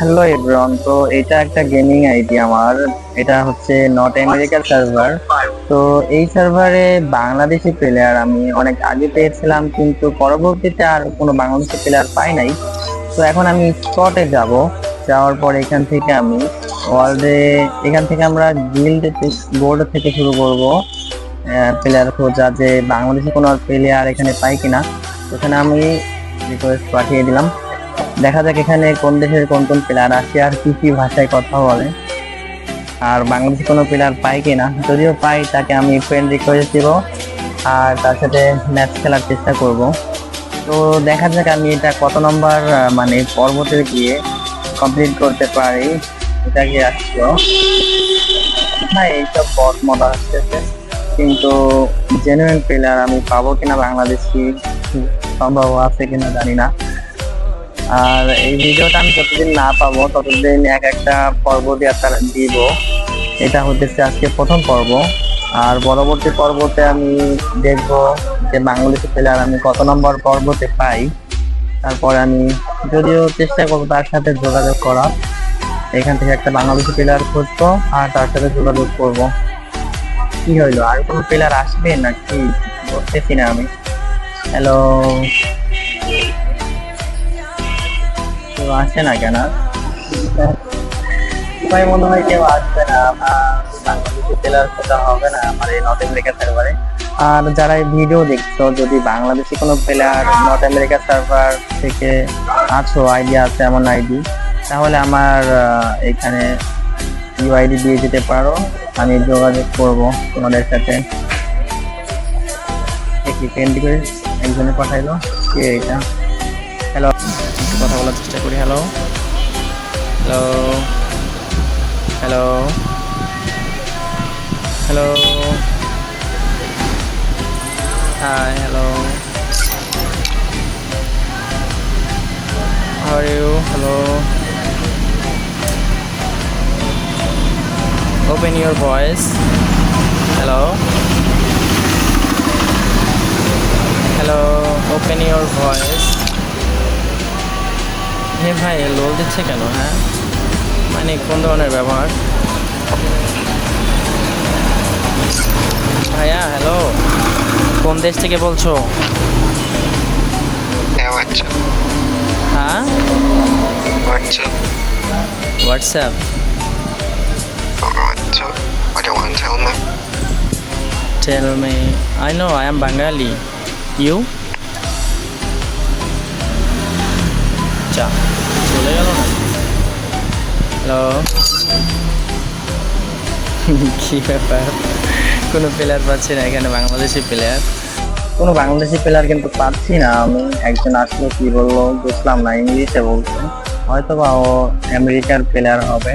Hello everyone তো এটা একটা গেমিং আইডি আমার। এটা হচ্ছে নট আমেরিকার সার্ভার তো এই সার্ভারে বাংলাদেশি প্লেয়ার আমি অনেক আগে পেয়েছিলাম, কিন্তু পরবর্তীতে আর কোনো বাংলাদেশি প্লেয়ার পাই নাই। তো এখন আমি স্পটে যাব। যাওয়ার পর এখান থেকে আমি ওয়ার্ল্ডে এখান থেকে আমরা গিল্ড বোর্ড থেকে শুরু করব। প্লেয়ার খোঁজা যে বাংলাদেশি কোনো প্লেয়ার এখানে পাই কিনা। এখানে আমি রিকোয়েস্ট পাঠিয়ে দিলাম। দেখা যাক এখানে কোন দেশের কোন কোন প্লেয়ার আসে আর কি কি ভাষায় কথা বলে। আর বাংলাদেশে কোনো প্লেয়ার পাই কিনা যদিও পাই, তাকে আমি ফ্রেন্ড রিকোয়েস্ট দিব আর তার সাথে ম্যাচ খেলার চেষ্টা করব। তো দেখা যাক আমি এটা কত নম্বর মানে পর্বতে গিয়ে কমপ্লিট করতে পারি। এটা কি আসছো না, এইসব বট মজা আসতেছে। কিন্তু জেনুইন প্লেয়ার আমি পাবো কিনা বাংলাদেশি সম্ভব আছে কিনা জানি না। আর এই ভিডিওটা আমি যতদিন না পাবো, ততদিন এক একটা পর্ব দিয়ে দিব। এটা হচ্ছে আজকে প্রথম পর্ব। আর পরবর্তী পর্বতে আমি দেখব যে বাংলাদেশি প্লেয়ার আমি কত নম্বর পর্বতে পাই। তারপরে আমি যদিও চেষ্টা করব তার সাথে যোগাযোগ করা। এখান থেকে একটা বাংলাদেশি প্লেয়ার খুঁজবো আর তার সাথে যোগাযোগ করব। কি হইল? আর কোনো প্লেয়ার আসবে নাকি? বুঝতেছি না আমি। হ্যালো আসে না কেন? ভাই, মনে হয় কেউ আসবে না। হবে না, আমার এই নর্থ আর যারা ভিডিও দেখছ, যদি বাংলাদেশি কোনো প্লেয়ার নর্থ আমেরিকা সার্ভার থেকে আছো আইডি আছে, এমন আইডি তাহলে আমার এখানে ইউআইডি দিয়ে দিতে পারো। আমি যোগাযোগ করব তোমাদের সাথে। একজনে পাঠাইলো। কে এটা? কথা বলার চেষ্টা করি hello hello hello hello hi hello are you? Hello. Open your voice. Hello. Hello. Open your voice. হে ভাই লোল দিচ্ছে কেন হ্যাঁ? মানে কোন ধরনের ব্যবহার? ভাইয়া হ্যালো কোন দেশ থেকে বলছো? Yeah, হ্যাঁ? WhatsApp. you to tell me? Am Bengali you চা চলে গেল না হ্যালো কি ব্যাপার? কোনো প্লেয়ার পাচ্ছি না এখানে, বাংলাদেশি প্লেয়ার কোনো বাংলাদেশি প্লেয়ার কিন্তু পাচ্ছি না আমি। একজন আসলো, কি বলল, বুঝলাম না, ইংলিশে বলছে। হয়তো বা ও আমেরিকার প্লেয়ার হবে।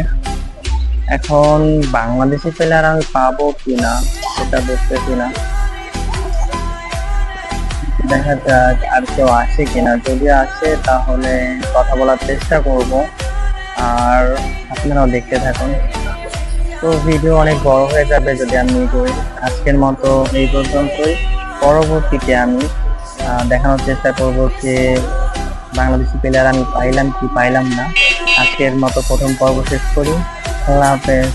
এখন বাংলাদেশি প্লেয়ার আমি পাবো কি না সেটা বুঝতেছি না। দেখা যাক আর কেউ আসে কিনা। যদি আসে, তাহলে কথা বলার চেষ্টা করব। আর আপনারাও দেখতে থাকুন। তো ভিডিও অনেক বড় হয়ে যাবে যদি আমি করি। আজকের মতো এই পর্যন্তই। পরবর্তীতে আমি দেখানোর চেষ্টা করব যে বাংলাদেশি প্লেয়ার আমি পাইলাম কি পাইলাম না। আজকের মতো প্রথম পর্ব শেষ করি। আল্লাহ হাফেজ।